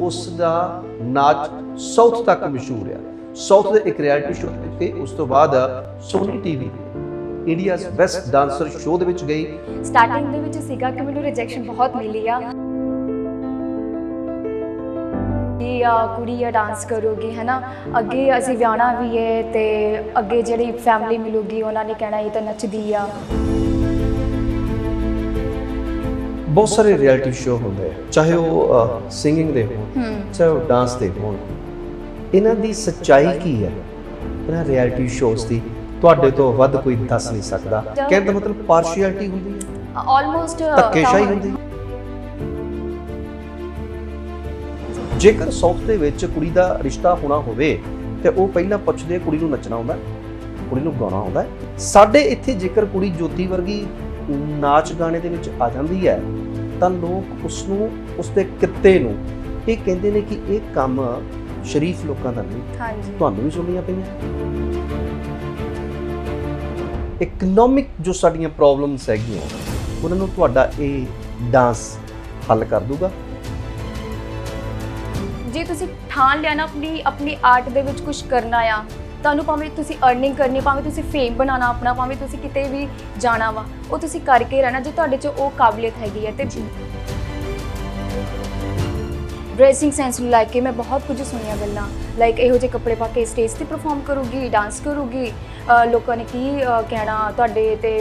ਉਸ ਦਾ ਨਾਚ ਸਾਊਥ ਤੱਕ ਮਸ਼ਹੂਰ ਆ। ਸਾਊਥ ਦੇ ਇੱਕ ਰਿਐਲਿਟੀ ਸ਼ੋਅ ਤੇ ਉਸ ਤੋਂ ਬਾਅਦ Sony TV India's best dancer show ਦੇ ਵਿੱਚ ਗਈ। ਸਟਾਰਟਿੰਗ ਦੇ ਵਿੱਚ ਸੀਗਾ ਕਿ ਮੈਨੂੰ ਰਿਜੈਕਸ਼ਨ ਬਹੁਤ ਮਿਲੀ ਆ। ਕਿ ਕੁੜੀ ਆ ਡਾਂਸ ਕਰੂਗੀ ਹੈ ਅੱਗੇ ਅਸੀਂ ਵਿਆਹਣਾ ਵੀ ਹੈ ਤੇ ਅੱਗੇ ਜਿਹੜੀ ਫੈਮਿਲੀ ਮਿਲੂਗੀ, ਉਹਨਾਂ ਨੇ ਕਹਿਣਾ, ਇਹ ਤਾਂ ਨੱਚਦੀ ਆ। ਬਹੁਤ ਸਾਰੇ ਰਿਐਲਿਟੀ ਸ਼ੋਅ ਹੁੰਦੇ ਆ। ਚਾਹੇ ਉਹ ਸਿੰਗਿੰਗ ਦੇ ਹੋਣ ਚਾਹੇ ਉਹ ਡਾਂਸ ਦੇ ਹੋਣ। ਇਹਨਾਂ ਦੀ ਸੱਚਾਈ ਕੀ ਹੈ? ਇਹਨਾਂ ਰਿਐਲਿਟੀ ਸ਼ੋਅਸ ਦੀ ਤੁਹਾਡੇ ਤੋਂ ਵੱਧ ਕੋਈ ਦੱਸ ਨਹੀਂ ਸਕਦਾ। ਕਹਿਣ ਦਾ ਮਤਲਬ ਪਾਰਸ਼ੀਅਲਿਟੀ ਹੁੰਦੀ ਹੈ? ਆਲਮੋਸਟ ਧੱਕੇਸ਼ਾਹੀ ਹੁੰਦੀ ਹੈ? ਜੇਕਰ ਸਾਊਥ ਦੇ ਵਿੱਚ ਕੁੜੀ ਦਾ ਰਿਸ਼ਤਾ ਹੋਣਾ ਹੋਵੇ ਤੇ ਉਹ ਪਹਿਲਾਂ ਪੁੱਛਦੇ ਕੁੜੀ ਨੂੰ ਨੱਚਣਾ ਆਉਂਦਾ? ਕੁੜੀ ਨੂੰ ਗਾਉਣਾ ਆਉਂਦਾ? ਸਾਡੇ ਇੱਥੇ ਜੇਕਰ ਕੁੜੀ ਜੋਤੀ ਵਰਗੀ ਨਾਚ ਗਾਣੇ ਦੇ ਵਿੱਚ ਆ ਜਾਂਦੀ ਹੈ ਤਾਂ ਲੋਕ ਉਸ ਨੂੰ ਉਸ ਦੇ ਕਿੱਤੇ ਨੂੰ ਇਹ ਕਹਿੰਦੇ ਨੇ ਕਿ ਇਹ ਕੰਮ ਸ਼ਰੀਫ ਲੋਕਾਂ ਦਾ ਨਹੀਂ। ਹਾਂਜੀ। ਤੁਹਾਨੂੰ ਵੀ ਸੁਣਨੀਆਂ ਪਈਆਂ। ਇਕਨੋਮਿਕ ਜੋ ਸਾਡੀਆਂ ਪ੍ਰੋਬਲਮਸ ਹੈਗੀਆਂ ਉਹਨਾਂ ਨੂੰ ਤੁਹਾਡਾ ਇਹ ਡਾਂਸ ਹੱਲ ਕਰ ਦੂਗਾ ਜੇ ਤੁਸੀਂ ਠਾਣ ਲਿਆ ਨਾ ਆਪਣੀ ਆਪਣੀ ਆਰਟ ਦੇ ਵਿੱਚ ਕੁਝ ਕਰਨਾ ਆ ਤੁਹਾਨੂੰ ਭਾਵੇਂ ਤੁਸੀਂ ਅਰਨਿੰਗ ਕਰਨੀ ਭਾਵੇਂ ਤੁਸੀਂ ਫੇਮ ਬਣਾਉਣਾ ਆਪਣਾ ਭਾਵੇਂ ਤੁਸੀਂ ਕਿਤੇ ਵੀ ਜਾਣਾ ਵਾ ਉਹ ਤੁਸੀਂ ਕਰਕੇ ਰਹਿਣਾ ਜੇ ਤੁਹਾਡੇ 'ਚ ਉਹ ਕਾਬਲੀਅਤ ਹੈਗੀ ਹੈ ਤੇ ਡਰੈਸਿੰਗ ਸੈਂਸ ਨੂੰ ਲੈ ਕੇ ਮੈਂ ਬਹੁਤ ਕੁਝ ਸੁਣੀਆਂ ਗੱਲਾਂ। ਲਾਈਕ ਇਹੋ ਜਿਹੇ ਕੱਪੜੇ ਪਾ ਕੇ ਸਟੇਜ ਤੇ ਪਰਫਾਰਮ ਕਰੂਗੀ ਡਾਂਸ ਕਰੂਗੀ। ਅਹ ਲੋਕਾਂ ਨੇ ਕੀ ਅਹ ਕਹਿਣਾ ਤੁਹਾਡੇ ਤੇ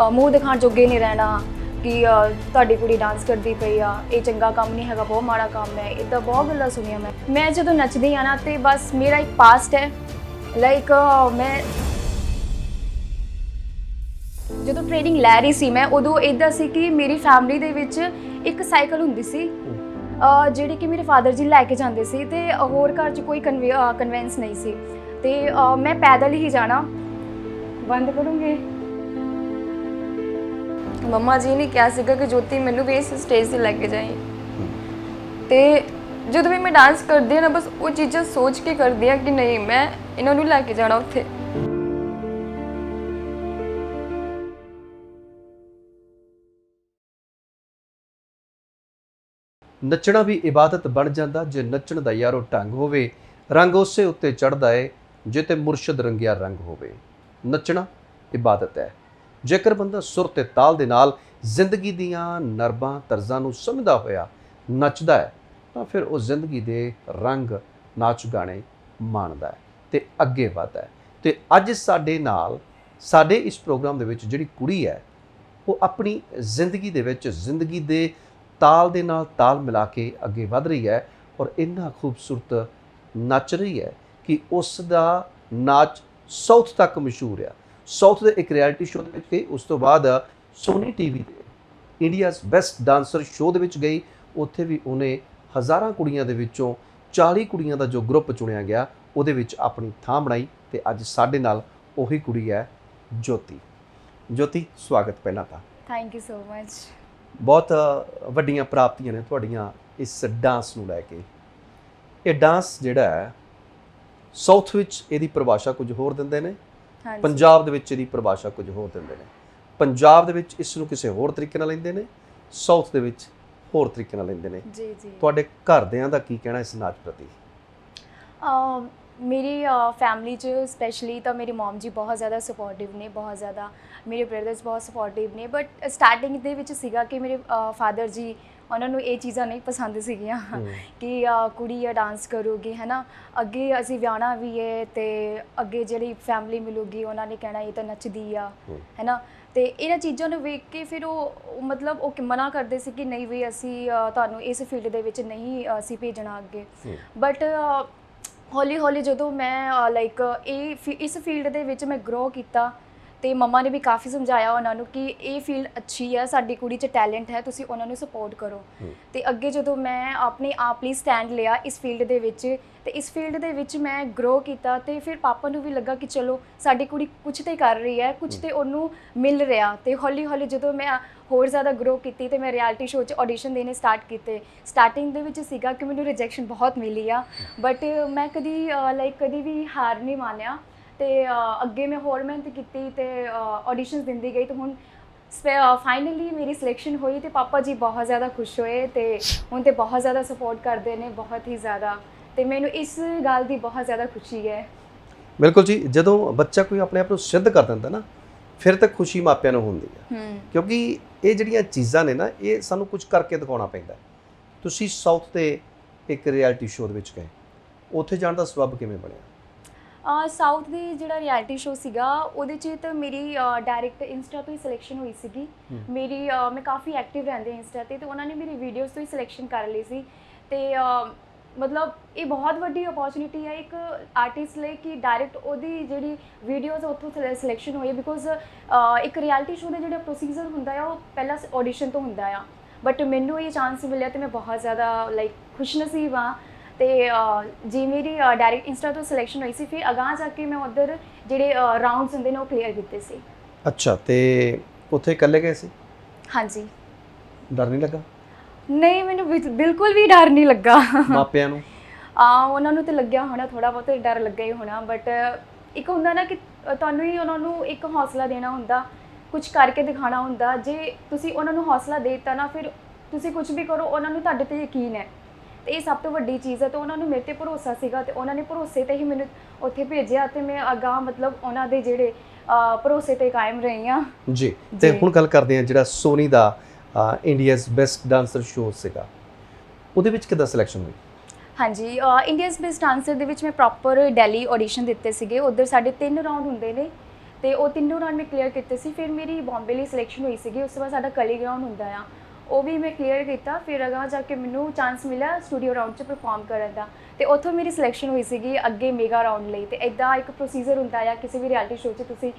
ਅਹ ਮੂੰਹ ਦਿਖਾਉਣ ਜੋਗੇ ਨਹੀਂ ਰਹਿਣਾ ਕਿ ਅਹ ਤੁਹਾਡੀ ਕੁੜੀ ਡਾਂਸ ਕਰਦੀ ਪਈ ਆ ਇਹ ਚੰਗਾ ਕੰਮ ਨਹੀਂ ਹੈਗਾ ਬਹੁਤ ਮਾੜਾ ਕੰਮ ਹੈ। ਇਦਾਂ ਬਹੁਤ ਗੱਲਾਂ ਸੁਣੀਆਂ ਮੈਂ। ਮੈਂ ਜਦੋਂ ਨੱਚਦੀ ਆ ਨਾ ਤੇ ਬਸ ਮੇਰਾ ਇੱਕ ਪਾਸਟ ਹੈ। ਲਾਈਕ oh, ਮੈਂ ਜਦੋਂ ਟ੍ਰੇਨਿੰਗ ਲੈ ਰਹੀ ਸੀ ਮੈਂ, ਉਦੋਂ ਇਦਾਂ ਸੀ ਕਿ ਮੇਰੀ ਫੈਮਿਲੀ ਦੇ ਵਿੱਚ ਇੱਕ ਸਾਈਕਲ ਹੁੰਦੀ ਸੀ, ਅਹ, ਜਿਹੜੀ ਕਿ ਮੇਰੇ ਫਾਦਰ ਜੀ ਲੈ ਕੇ ਜਾਂਦੇ ਸੀ ਤੇ ਹੋਰ ਘਰ 'ਚ ਕੋਈ ਕਨਵੈਂਸ ਨਹੀਂ ਸੀ। ਤੇ, ਅਹ, ਮੈਂ ਪੈਦਲ ਹੀ ਜਾਣਾ। ਬੰਦ ਕਰੂੰਗੀ। ਮੰਮਾ ਜੀ ਨੇ ਕਿਹਾ ਸੀਗਾ ਕਿ ਜੋਤੀ ਮੈਨੂੰ ਵੀ ਇਸ ਸਟੇਜ ਤੇ ਲੈ ਕੇ ਜਾਈਂ। ਤੇ ਜਦੋਂ ਵੀ ਮੈਂ ਡਾਂਸ ਕਰਦੀ ਹਾਂ ਨਾ, ਬਸ ਉਹ ਚੀਜ਼ਾਂ ਸੋਚ ਕੇ ਕਰਦੀ ਹਾਂ ਕਿ ਨਹੀਂ, ਮੈਂ ਇਹਨਾਂ ਨੂੰ ਲੈ ਕੇ ਜਾਣਾ ਉੱਥੇ। ਨੱਚਣਾ ਵੀ ਇਬਾਦਤ ਬਣ ਜਾਂਦਾ, ਜੇ ਨੱਚਣ ਦਾ ਯਾਰੋ ਢੰਗ ਹੋਵੇ, ਰੰਗ ਉਸੇ ਉੱਤੇ ਚੜਦਾ ਏ, ਜੇ ਤੇ ਮੁਰਸ਼ਿਦ ਰੰਗਿਆ ਰੰਗ ਹੋਵੇ। ਨੱਚਣਾ ਇਬਾਦਤ ਹੈ। ਜੇਕਰ ਬੰਦਾ ਸੁਰ ਤੇ ਤਾਲ ਦੇ ਨਾਲ ਜ਼ਿੰਦਗੀ ਦੀਆਂ ਨਰਬਾਂ ਤਰਜ਼ਾਂ ਨੂੰ ਸਮਝਦਾ ਹੋਇਆ ਨੱਚਦਾ ਹੈ ਤਾਂ ਫਿਰ ਉਹ ਜ਼ਿੰਦਗੀ ਦੇ ਰੰਗ ਨਾਚ ਗਾਣੇ ਮਾਣਦਾ ਹੈ ਤੇ ਅੱਗੇ ਵਧਦਾ ਹੈ। ਤੇ ਅੱਜ ਸਾਡੇ ਨਾਲ, ਸਾਡੇ ਇਸ ਪ੍ਰੋਗਰਾਮ ਦੇ ਵਿੱਚ ਜਿਹੜੀ ਕੁੜੀ ਹੈ, ਉਹ ਆਪਣੀ ਜ਼ਿੰਦਗੀ ਦੇ ਵਿੱਚ, ਜ਼ਿੰਦਗੀ ਦੇ ਤਾਲ ਦੇ ਨਾਲ ਤਾਲ ਮਿਲਾ ਕੇ ਅੱਗੇ ਵਧ ਰਹੀ ਹੈ ਔਰ ਇੰਨਾ ਖੂਬਸੂਰਤ ਨੱਚ ਰਹੀ ਹੈ ਕਿ ਉਸ ਦਾ ਨਾਚ ਸਾਊਥ ਤੱਕ ਮਸ਼ਹੂਰ ਆ। ਸਾਊਥ ਦੇ ਇੱਕ ਰਿਐਲਿਟੀ ਸ਼ੋਅ ਦੇ ਵਿੱਚ ਗਈ, ਉਸ ਤੋਂ ਬਾਅਦ ਸੋਨੀ ਟੀਵੀ ਤੇ ਇੰਡੀਆਜ਼ ਬੈਸਟ ਡਾਂਸਰ ਸ਼ੋਅ ਦੇ ਵਿੱਚ ਗਈ, ਉੱਥੇ ਵੀ ਉਹਨੇ ਹਜ਼ਾਰਾਂ ਕੁੜੀਆਂ ਦੇ ਵਿੱਚੋਂ 40 ਕੁੜੀਆਂ ਦਾ ਜੋ ਗਰੁੱਪ ਚੁਣਿਆ ਗਿਆ ਉਹਦੇ ਵਿੱਚ ਆਪਣੀ ਥਾਂ ਬਣਾਈ ਤੇ ਅੱਜ ਸਾਡੇ ਨਾਲ ਉਹੀ ਕੁੜੀ ਹੈ ਜੋਤੀ। ਜੋਤੀ ਸਵਾਗਤ ਪਹਿਲਾਂ ਤਾਂ। ਥੈਂਕ ਯੂ ਸੋ ਮਚ ਬਹੁਤ ਵੱਡੀਆਂ ਪ੍ਰਾਪਤੀਆਂ ਨੇ ਤੁਹਾਡੀਆਂ ਇਸ ਡਾਂਸ ਨੂੰ ਲੈ ਕੇ। ਇਹ ਡਾਂਸ ਜਿਹੜਾ ਹੈ ਸਾਊਥ ਵਿੱਚ ਇਹਦੀ ਪਰਿਭਾਸ਼ਾ ਕੁਝ ਹੋਰ ਦਿੰਦੇ ਨੇ ਪੰਜਾਬ ਦੇ ਵਿੱਚ ਇਹਦੀ ਪਰਿਭਾਸ਼ਾ ਕੁਝ ਹੋਰ ਦਿੰਦੇ ਨੇ। ਪੰਜਾਬ ਦੇ ਵਿੱਚ ਇਸ ਨੂੰ ਕਿਸੇ ਹੋਰ ਤਰੀਕੇ ਨਾਲ ਲੈਂਦੇ ਨੇ ਸਾਊਥ ਦੇ ਵਿੱਚ ਹੋਰ ਤਰੀਕੇ ਨਾਲ ਲੈਂਦੇ ਨੇ। ਜੀ ਜੀ। ਤੁਹਾਡੇ ਘਰਦਿਆਂ ਦਾ ਕੀ ਕਹਿਣਾ ਇਸ ਨਾਚ ਪ੍ਰਤੀ? ਮੇਰੀ ਫੈਮਿਲੀ ਚ ਸਪੈਸ਼ਲੀ ਤਾਂ ਮੇਰੀ ਮਮ ਜੀ ਬਹੁਤ ਜ਼ਿਆਦਾ ਸਪੋਰਟਿਵ ਨੇ ਬਹੁਤ ਜ਼ਿਆਦਾ ਮੇਰੇ ਬ੍ਰਦਰਸ ਬਹੁਤ ਸਪੋਰਟਿਵ ਨੇ ਬਟ ਸਟਾਰਟਿੰਗ ਦੇ ਵਿੱਚ ਸੀਗਾ ਕਿ ਮੇਰੇ ਫਾਦਰ ਜੀ ਉਹਨਾਂ ਨੂੰ ਇਹ ਚੀਜ਼ਾਂ ਨਹੀਂ ਪਸੰਦ ਸੀਗੀਆਂ ਕਿ ਕੁੜੀ ਆ ਡਾਂਸ ਕਰੂਗੀ ਹੈ ਨਾ ਅੱਗੇ ਅਸੀਂ ਵਿਆਹਣਾ ਵੀ ਹੈ ਤੇ ਅੱਗੇ ਜਿਹੜੀ ਫੈਮਿਲੀ ਮਿਲੂਗੀ ਉਹਨਾਂ ਨੇ ਕਹਿਣਾ ਇਹ ਤਾਂ ਨੱਚਦੀ ਆ ਹਮ। ਤੇ ਇਹਨਾਂ ਚੀਜ਼ਾਂ ਨੂੰ ਵੇਖ ਕੇ ਫਿਰ ਉਹ ਮਤਲਬ ਉਹ ਕਿ ਮਨਾ ਕਰਦੇ ਸੀ ਕਿ ਨਹੀਂ ਵੀ ਅਸੀਂ ਅ, ਤੁਹਾਨੂੰ ਇਸ ਫੀਲਡ ਦੇ ਵਿੱਚ ਨਹੀਂ ਅ, ਅਸੀਂ ਭੇਜਣਾ ਅੱਗੇ। ਬਟ ਹੌਲੀ ਹੌਲੀ ਜਦੋਂ ਮੈਂ ਲਾਈਕ ਇਹ ਫੀ- ਇਸ ਫੀਲਡ ਦੇ ਵਿੱਚ ਮੈਂ ਗਰੋ ਕੀਤਾ ਤੇ ਮਮਾ ਨੇ ਵੀ ਕਾਫੀ ਸਮਝਾਇਆ ਉਹਨਾਂ ਨੂੰ ਕਿ ਇਹ ਫੀਲਡ ਅੱਛੀ ਹੈ ਸਾਡੀ ਕੁੜੀ 'ਚ ਟੈਲੈਂਟ ਹੈ ਤੁਸੀਂ ਉਹਨਾਂ ਨੂੰ ਸਪੋਰਟ ਕਰੋ। ਤੇ ਅੱਗੇ ਜਦੋਂ ਮੈਂ ਆਪਣੇ ਆਪ ਲਈ ਸਟੈਂਡ ਲਿਆ ਇਸ ਫੀਲਡ ਦੇ ਵਿੱਚ ਤੇ ਇਸ ਫੀਲਡ ਦੇ ਵਿੱਚ ਮੈਂ ਗਰੋ ਕੀਤਾ ਤੇ ਫਿਰ ਪਾਪਾ ਨੂੰ ਵੀ ਲੱਗਾ ਕਿ ਚਲੋ ਸਾਡੀ ਕੁੜੀ ਕੁਝ ਤੇ ਕਰ ਰਹੀ ਹੈ ਕੁਝ ਤੇ ਉਹਨੂੰ ਮਿਲ ਰਿਹਾ। ਤੇ ਹੌਲੀ ਹੌਲੀ ਜਦੋਂ ਮੈਂ ਹੋਰ ਜ਼ਿਆਦਾ ਗਰੋ ਕੀਤੀ ਤੇ ਮੈਂ ਰਿਐਲਿਟੀ ਸ਼ੋਅ 'ਚ ਆਡੀਸ਼ਨ ਦੇਣੇ ਸਟਾਰਟ ਕੀਤੇ। ਸਟਾਰਟਿੰਗ ਦੇ ਵਿੱਚ ਸੀਗਾ ਕਿ ਮੈਨੂੰ ਰਿਜੈਕਸ਼ਨ ਬਹੁਤ ਮਿਲੀ ਆ। ਬਟ ਮੈਂ ਕਦੀ ਲਾਈਕ ਕਦੀ ਵੀ ਹਾਰ ਨਹੀਂ ਮਾਨਿਆ। ਤੇ ਅੱਗੇ ਮੈਂ ਹੋਰ ਮਿਹਨਤ ਕੀਤੀ ਤੇ ਆਡੀਸ਼ਨਸ ਦਿੰਦੀ ਗਈ ਤੇ ਹੁਣ ਫਾਈਨਲੀ ਮੇਰੀ ਸਿਲੈਕਸ਼ਨ ਹੋਈ ਤੇ ਪਾਪਾ ਜੀ ਬਹੁਤ ਜ਼ਿਆਦਾ ਖੁਸ਼ ਹੋਏ ਤੇ ਹੁਣ ਤੇ ਬਹੁਤ ਜ਼ਿਆਦਾ ਸਪੋਰਟ ਕਰਦੇ ਨੇ ਬਹੁਤ ਹੀ ਜ਼ਿਆਦਾ ਤੇ ਮੈਨੂੰ ਇਸ ਗੱਲ ਦੀ ਬਹੁਤ ਜ਼ਿਆਦਾ ਖੁਸ਼ੀ ਹੈ। ਬਿਲਕੁਲ ਜੀ ਜਦੋਂ ਬੱਚਾ ਕੋਈ ਆਪਣੇ ਆਪ ਨੂੰ ਸਿੱਧ ਕਰ ਦਿੰਦਾ ਨਾ ਫਿਰ ਤਾਂ ਖੁਸ਼ੀ ਮਾਪਿਆਂ ਨੂੰ ਹੁੰਦੀ ਹੈ। ਕਿਉਂਕਿ ਇਹ ਜਿਹੜੀਆਂ ਚੀਜ਼ਾਂ ਨੇ ਨਾ ਇਹ ਸਾਨੂੰ ਕੁਝ ਕਰਕੇ ਦਿਖਾਉਣਾ ਪੈਂਦਾ। ਤੁਸੀਂ ਸਾਊਥ ਤੇ ਇੱਕ ਰਿਐਲਿਟੀ ਸ਼ੋਅ ਦੇ ਵਿੱਚ ਗਏ ਉੱਥੇ ਜਾਣ ਦਾ ਸਬਬ ਕਿਵੇਂ ਬਣਿਆ? ਸਾਊਥ ਦੀ ਜਿਹੜਾ ਰਿਐਲਿਟੀ ਸ਼ੋਅ ਸੀਗਾ ਉਹਦੇ 'ਚ ਤਾਂ ਮੇਰੀ ਡਾਇਰੈਕਟ ਇੰਸਟਾ ਤੋਂ ਹੀ ਸਿਲੈਕਸ਼ਨ ਹੋਈ ਸੀਗੀ। ਹੂੰ। ਮੇਰੀ ਮੈਂ ਕਾਫੀ ਐਕਟਿਵ ਰਹਿੰਦੀ ਇੰਸਟਾ ਤੇ ਤੇ ਉਹਨਾਂ ਨੇ ਮੇਰੀ ਵੀਡੀਓਜ਼ ਤੋਂ ਹੀ ਸਿਲੈਕਸ਼ਨ ਕਰ ਲਈ ਸੀ। ਤੇ ਮਤਲਬ ਇਹ ਬਹੁਤ ਵੱਡੀ ਓਪੋਰਚੁਨਿਟੀ ਹੈ ਇੱਕ ਆਰਟਿਸਟ ਲਈ ਕਿ ਡਾਇਰੈਕਟ ਉਹਦੀ ਜਿਹੜੀ ਵੀਡੀਓਜ਼ ਉੱਥੋਂ ਸਿਲੈਕਸ਼ਨ ਹੋਈ ਬਿਕੋਜ਼ ਇੱਕ ਰਿਐਲਿਟੀ ਸ਼ੋਅ ਦਾ ਜਿਹੜਾ ਪ੍ਰੋਸੀਜਰ ਹੁੰਦਾ ਆ ਉਹ ਪਹਿਲਾਂ ਆਡੀਸ਼ਨ ਤੋਂ ਹੁੰਦਾ ਆ। ਬਟ ਮੈਨੂੰ ਇਹ ਚਾਂਸ ਮਿਲਿਆ ਤੇ ਮੈਂ ਬਹੁਤ ਜ਼ਿਆਦਾ ਲਾਈਕ ਖੁਸ਼ਨਸੀਬ ਹਾਂ। ਤੇ ਜੀ ਮੇਰੀ ਡਾਇਰੈਕਟ ਇੰਸਟਾ ਤੋਂ ਸਿਲੈਕਸ਼ਨ ਹੋਈ ਸੀ ਫਿਰ ਅਗਾਂਹ ਜਾ ਕੇ ਮੈਂ ਉਧਰ ਜਿਹੜੇ ਰਾਉਂਡਸ ਹੁੰਦੇ ਨੇ ਉਹ ਕਲੀਅਰ ਕੀਤੇ ਸੀ। ਅੱਛਾ ਤੇ ਉੱਥੇ ਇਕੱਲੇ ਗਏ ਸੀ? ਹਾਂਜੀ। ਡਰ ਨਹੀਂ ਲੱਗਾ? ਨਹੀਂ ਮੈਨੂੰ ਬਿਲ- ਬਿਲਕੁਲ ਵੀ ਡਰ ਨਹੀਂ ਲੱਗਾ। ਮਾਪਿਆਂ ਨੂੰ? ਆ ਉਹਨਾਂ ਨੂੰ ਤੇ ਲੱਗਿਆ ਹੋਣਾ ਥੋੜਾ ਬਹੁਤ ਡਰ ਲੱਗਾ ਹੀ ਹੋਣਾ ਬਟ ਇੱਕ ਹੁੰਦਾ ਨਾ ਕਿ ਤੁਹਾਨੂੰ ਹੀ ਉਹਨਾਂ ਨੂੰ ਇੱਕ ਹੌਸਲਾ ਦੇਣਾ ਹੁੰਦਾ ਕੁਝ ਕਰਕੇ ਦਿਖਾਣਾ ਹੁੰਦਾ। ਜੇ ਤੁਸੀਂ ਉਹਨਾਂ ਨੂੰ ਹੌਸਲਾ ਦੇ ਦਿੱਤਾ ਨਾ ਫਿਰ ਤੁਸੀਂ ਕੁਝ ਵੀ ਕਰੋ ਉਹਨਾਂ ਨੂੰ ਤੁਹਾਡੇ ਤੇ ਯਕੀਨ ਹੈ। ਤੇ ਇਹ ਸਭ ਤੋਂ ਵੱਡੀ ਚੀਜ਼ ਹੈ ਤੇ ਉਹਨਾਂ ਨੂੰ ਮੇਰੇ ਤੇ ਭਰੋਸਾ ਸੀਗਾ ਤੇ ਉਹਨਾਂ ਨੇ ਭਰੋਸੇ ਤੇ ਹੀ ਮੈਨੂੰ ਉੱਥੇ ਭੇਜਿਆ ਤੇ ਮੈਂ ਅਗਾਂਹ ਮਤਲਬ ਉਹਨਾਂ ਦੇ ਜਿਹੜੇ ਅ, ਭਰੋਸੇ ਤੇ ਕਾਇਮ ਰਹੀ ਹਾਂ। ਜੀ ਤੇ ਜੀ। ਹੁਣ ਗੱਲ ਕਰਦੇ ਹਾਂ ਜਿਹੜਾ ਸੋਨੀ ਦਾ ਇੰਡੀਆਜ਼ ਬੈਸਟ ਡਾਂਸਰ ਸ਼ੋਅ ਸੀਗਾ। ਉਹਦੇ ਵਿੱਚ ਕਿੱਦਾਂ ਸਿਲੈਕਸ਼ਨ ਹੋਈ? ਹਾਂਜੀ ਇੰਡੀਅਨਸ ਬੈਸਟ ਆਨਸਰ ਦੇ ਵਿੱਚ ਮੈਂ ਪ੍ਰੋਪਰ ਦਿੱਲੀ ਆਡੀਸ਼ਨ ਦਿੱਤੇ ਸੀਗੇ। ਉਧਰ ਸਾਡੇ ਤਿੰਨ ਰਾਉਂਡ ਹੁੰਦੇ ਨੇ ਤੇ ਉਹ ਤਿੰਨੋਂ ਰਾਉਂਡ ਮੈਂ ਕਲੀਅਰ ਕੀਤੇ ਸੀ। ਫਿਰ ਮੇਰੀ ਬੰਬੇ ਲਈ ਸਿਲੈਕਸ਼ਨ ਹੋਈ ਸੀਗੀ। ਉਸ ਤੋਂ ਬਾਅਦ ਸਾਡਾ ਕਲੀ ਗਰਾਊਂਡ ਹੁੰਦਾ ਆ। ਉਹ ਵੀ ਮੈਂ ਕਲੀਅਰ ਕੀਤਾ। ਫਿਰ ਅਗਾਂਹ ਜਾ ਕੇ ਮੈਨੂੰ ਚਾਂਸ ਮਿਲਿਆ ਸਟੂਡੀਓ ਰਾਉਂਡ 'ਚ ਪਰਫਾਰਮ ਕਰਨ ਦਾ। ਤੇ ਉੱਥੋਂ ਮੇਰੀ ਸਿਲੈਕਸ਼ਨ ਹੋਈ ਸੀਗੀ ਅੱਗੇ ਮੇਗਾ ਰਾਉਂਡ ਲਈ। ਤੇ ਇਦਾਂ ਇੱਕ ਪ੍ਰੋਸੀਜਰ ਹੁੰਦਾ ਆ ਕਿਸੇ ਵੀ ਰਿਐਲਿਟੀ ਸ਼ੋਅ 'ਚ ਤੁਸੀਂ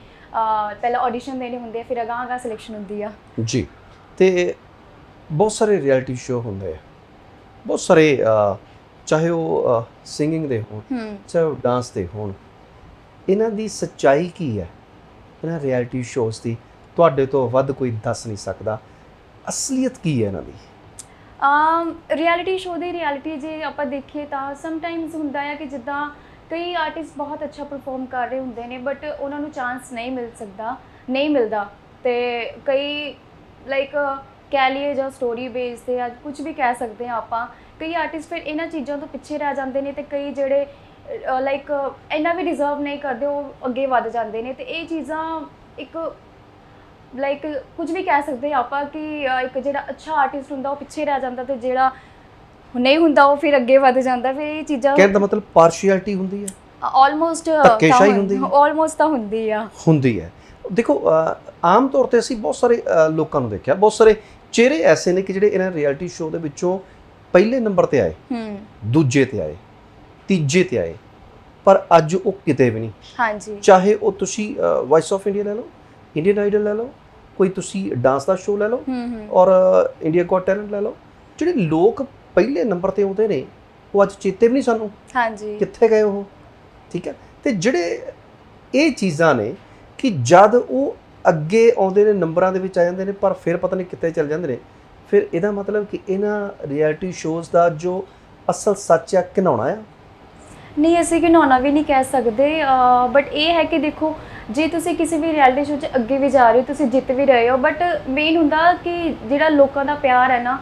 ਪਹਿਲਾਂ ਆਡੀਸ਼ਨ ਦੇਣੇ ਹੁੰਦੇ ਆ ਫਿਰ ਅਗਾਂਹ ਅਗਾਂਹ ਸਿਲੈਕਸ਼ਨ ਹੁੰਦੀ ਆ। ਜੀ। ਤੇ ਬਹੁਤ ਸਾਰੇ ਰਿਐਲਿਟੀ ਸ਼ੋਅ ਹੁੰਦੇ ਆ। ਬਹੁਤ ਸਾਰੇ ਚਾਹੇ ਉਹ ਸਿੰਗਿੰਗ ਦੇ ਹੋਣ ਚਾਹੇ ਉਹ ਡਾਂਸ ਦੇ ਹੋਣ। ਇਹਨਾਂ ਦੀ ਸੱਚਾਈ ਕੀ ਹੈ? ਇਹਨਾਂ ਰਿਐਲਿਟੀ ਸ਼ੋਅਸ ਦੀ ਤੁਹਾਡੇ ਤੋਂ ਵੱਧ ਕੋਈ ਦੱਸ ਨਹੀਂ ਸਕਦਾ। ਅਸਲੀਅਤ ਕੀ ਹੈ ਇਹਨਾਂ ਦੀ? ਅਮ ਰਿਐਲਿਟੀ ਸ਼ੋਅ ਦੀ ਰਿਐਲਿਟੀ ਜੇ ਆਪਾਂ ਦੇਖੀਏ ਤਾਂ ਸਮਟਾਈਮਸ ਹੁੰਦਾ ਹੈ ਕਿ ਜਿੱਦਾਂ ਕਈ ਆਰਟਿਸਟ ਬਹੁਤ ਅੱਛਾ ਪਰਫਾਰਮ ਕਰ ਰਹੇ ਹੁੰਦੇ ਨੇ ਬਟ ਉਹਨਾਂ ਨੂੰ ਚਾਂਸ ਨਹੀਂ ਮਿਲ ਸਕਦਾ, ਨਹੀਂ ਮਿਲਦਾ। ਤੇ ਕਈ ਲਾਈਕ ਕਹਿ ਲਈਏ ਜਾਂ ਸਟੋਰੀ ਬੇਸ ਤੇ ਅੱਜ ਕੁਝ ਵੀ ਕਹਿ ਸਕਦੇ ਹਾਂ ਆਪਾਂ, ਕਈ ਆਰਟਿਸਟ ਫਿਰ ਇਹਨਾਂ ਚੀਜ਼ਾਂ ਤੋਂ ਪਿੱਛੇ ਰਹਿ ਜਾਂਦੇ ਨੇ ਤੇ ਕਈ ਜਿਹੜੇ ਲਾਈਕ ਇੰਨਾ ਵੀ ਡਿਜ਼ਰਵ ਨਹੀਂ ਕਰਦੇ, ਉਹ ਅੱਗੇ ਵੱਧ ਜਾਂਦੇ ਨੇ। ਤੇ ਇਹ ਚੀਜ਼ਾਂ ਇੱਕ ਲਾਈਕ ਕੁਝ ਵੀ ਕਹਿ ਸਕਦੇ ਹਾਂ ਆਪਾਂ ਕਿ ਇੱਕ ਜਿਹੜਾ ਅੱਛਾ ਆਰਟਿਸਟ ਹੁੰਦਾ ਉਹ ਪਿੱਛੇ ਰਹਿ ਜਾਂਦਾ ਤੇ ਜਿਹੜਾ ਨਹੀਂ ਹੁੰਦਾ ਉਹ ਫਿਰ ਅੱਗੇ ਵੱਧ ਜਾਂਦਾ ਫਿਰ ਇਹ ਚੀਜ਼ਾਂ ਕਹਿਣ ਦਾ ਮਤਲਬ ਪਾਰਸ਼ੀਅਲਟੀ ਹੁੰਦੀ ਹੈ? ਆਲਮੋਸਟ ਧੱਕੇਸ਼ਾਹੀ ਹੁੰਦੀ ਹੈ? ਆਲਮੋਸਟ ਤਾਂ ਹੁੰਦੀ ਆ। ਹੁੰਦੀ ਹੈ। ਦੇਖੋ ਆਮ ਤੌਰ ਤੇ ਅਸੀਂ ਬਹੁਤ ਸਾਰੇ ਲੋਕਾਂ ਨੂੰ ਦੇਖਿਆ ਬਹੁਤ ਸਾਰੇ ਚਿਹਰੇ ਐਸੇ ਨੇ ਕਿ ਜਿਹੜੇ ਇਹਨਾਂ ਰਿਐਲਿਟੀ ਸ਼ੋਅ ਦੇ ਵਿੱਚੋਂ ਪਹਿਲੇ ਨੰਬਰ ਤੇ ਆਏ ਹੂੰ। ਦੂਜੇ ਤੇ ਆਏ ਤੀਜੇ ਤੇ ਆਏ ਪਰ ਅੱਜ ਉਹ ਕਿਤੇ ਵੀ ਨਹੀਂ। ਹਾਂਜੀ। ਚਾਹੇ ਉਹ ਤੁਸੀਂ ਵਾਇਸ ਆਫ ਇੰਡੀਆ ਲੈ ਲਓ ਇੰਡੀਅਨ ਆਈਡਲ ਲੈ ਲਓ ਕੋਈ ਤੁਸੀਂ ਡਾਂਸ ਦਾ ਸ਼ੋਅ ਲੈ ਲਓ ਔਰ ਇੰਡੀਆ ਗੋਟ ਟੈਲੈਂਟ ਲੈ ਲਓ। ਜਿਹੜੇ ਲੋਕ ਪਹਿਲੇ ਨੰਬਰ ਤੇ ਆਉਂਦੇ ਨੇ ਉਹ ਅੱਜ ਚੇਤੇ ਵੀ ਨਹੀਂ ਸਾਨੂੰ ਹਾਂਜੀ। ਕਿੱਥੇ ਗਏ ਉਹ? ਠੀਕ ਹੈ? ਤੇ ਜਿਹੜੇ ਇਹ ਚੀਜ਼ਾਂ ਨੇ ਕਿ ਜਦ ਉਹ ਅੱਗੇ ਆਉਂਦੇ ਨੇ ਨੰਬਰਾਂ ਦੇ ਵਿੱਚ ਆ ਜਾਂਦੇ ਨੇ ਪਰ ਫਿਰ ਪਤਾ ਨਹੀਂ ਕਿੱਥੇ ਚਲ ਜਾਂਦੇ ਨੇ ਫਿਰ ਇਹਦਾ ਮਤਲਬ ਕਿ ਇਹਨਾਂ ਰਿਐਲਿਟੀ ਸ਼ੋਅਸ ਦਾ ਜੋ ਅਸਲ ਸੱਚ ਆ ਘਿਨਾਉਣਾ ਆ? ਨਹੀਂ ਅਸੀਂ ਘਿਨਾਉਣਾ ਵੀ ਨਹੀਂ ਕਹਿ ਸਕਦੇ। ਬਟ ਇਹ ਹੈ ਕਿ ਦੇਖੋ ਜੇ ਤੁਸੀਂ ਕਿਸੇ ਵੀ ਰਿਐਲਿਟੀ ਸ਼ੋਅ 'ਚ ਅੱਗੇ ਵੀ ਜਾ ਰਹੇ ਹੋ, ਤੁਸੀਂ ਜਿੱਤ ਵੀ ਰਹੇ ਹੋ ਬਟ ਮੇਨ ਹੁੰਦਾ ਕਿ ਜਿਹੜਾ ਲੋਕਾਂ ਦਾ ਪਿਆਰ ਹੈ ਨਾ,